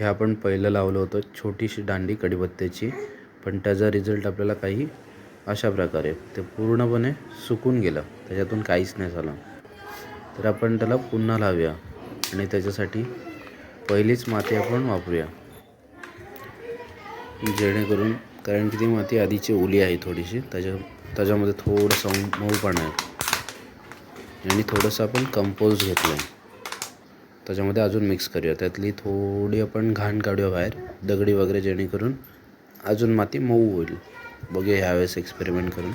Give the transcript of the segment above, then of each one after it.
हे आपण पहिलं लावलं होतं छोटीशी दांडी कढीपत्त्याची पण त्याचा रिझल्ट आपल्याला काही अशा प्रकारे ते पूर्णपणे सुकून गेलं. त्याच्यातून काहीच नाही झालं. तर आपण त्याला पुन्हा लावूया. आणि त्याच्यासाठी पहिलीच माती आपण वापरूया. जेणेकरून कारण की ती माती आधीची ओली आहे थोडीशी त्याच्या त्याच्यामध्ये थोडंसं मऊपणा आहे. आणि थोडंसं आपण कंपोज घेतलं आहे त्याच्यामध्ये अजून मिक्स करूया. त्यातली थोडी आपण घाण काढूया बाहेर दगडी वगैरे जेणेकरून अजून माती मऊ होईल. बघूया ह्यावेळेस एक्सपेरिमेंट करून.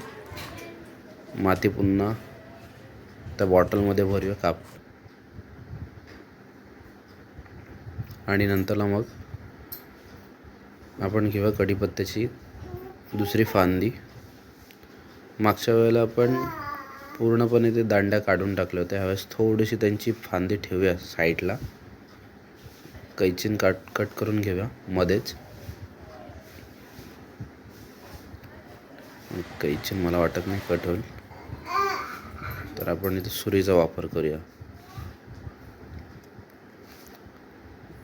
माती पुन्हा त्या बॉटलमध्ये भरूया काप. आणि नंतरला मग आपण घेऊया कढीपत्त्याची दुसरी फांदी. मागच्या वेळेला आपण पूर्णपणे ते दांड्या काढून टाकल्या होत्या ह्यावेळेस थोडीशी त्यांची फांदी ठेवूया साईडला. कैचीन काट कट करून घेऊया मध्येच. कैचीन मला वाटत नाही कट होईल. तर आपण इथे सुरीचा वापर करूया.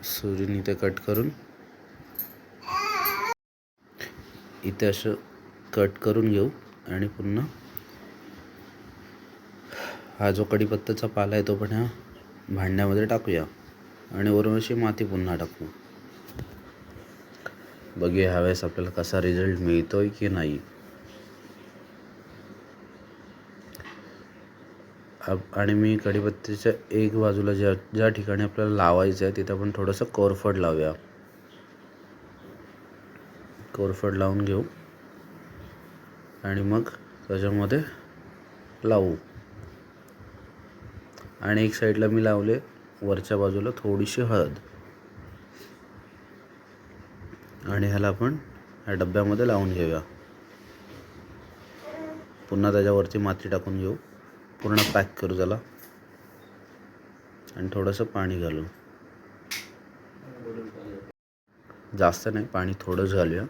सुरीने ते कट करून इथे असं कट करून घेऊ आणि पुन्हा हा जो कढीपत्त्याचा पाला आहे तो पण ह्या भांड्यामध्ये टाकूया. आणि वरून अशी माती पुन्हा टाकू. बघूया ह्यावेळेस आपल्याला कसा रिझल्ट मिळतोय की नाही. आप- आणि मी कढीपत्त्याच्या एक बाजूला ज्या ज्या ठिकाणी आपल्याला लावायचं आहे तिथं आपण थोडंसं कोरफड लावूया. कोरफड लावून घेऊ. आणि मग त्याच्यामध्ये लावू. आणि एक साईडला मी लावले वरच्या बाजूला थोडीशी हळद. आणि ह्याला आपण ह्या डब्यामध्ये लावून घेऊया. पुन्हा त्याच्यावरती माती टाकून घेऊ. पूर्ण पॅक करू त्याला. आणि थोडंसं पाणी घालू जास्त नाही पाणी थोडंच घालूया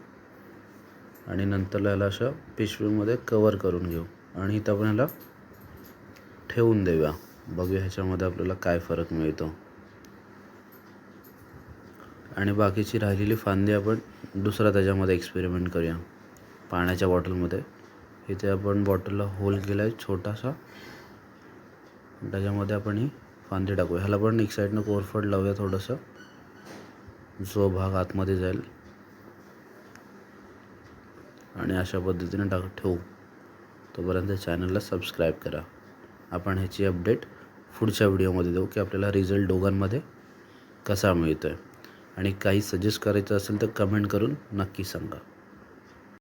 आणि नंतर ह्याला असं पिशवीमध्ये कवर करून घेऊ. आणि इथं आपण ह्याला ठेवून देऊया. बघूया ह्याच्यामध्ये आपल्याला काय फरक मिळतो. आणि बाकीची राहिलेली फांदी आपण दुसरा त्याच्यामध्ये एक्सपेरिमेंट करूया. पाण्याच्या बॉटलमध्ये इथे आपण बॉटलला होल केला आहे छोटासा. त्याच्यामध्ये आपण ही फांदी टाकूया. ह्याला पण एक साईडनं कोरफड लावूया थोडंसं. जो भाग आतमध्ये जाईल. आणि अशा पद्धतीने टाक ठेवू. तोपर्यंत चॅनलला सबस्क्राईब करा. आपण ह्याची अपडेट पुढच्या व्हिडिओमध्ये देऊ की आपल्याला रिझल्ट दोघांमध्ये कसा मिळतो आहे आणि काही सजेस्ट करायचं असेल तर कमेंट करून नक्की सांगा.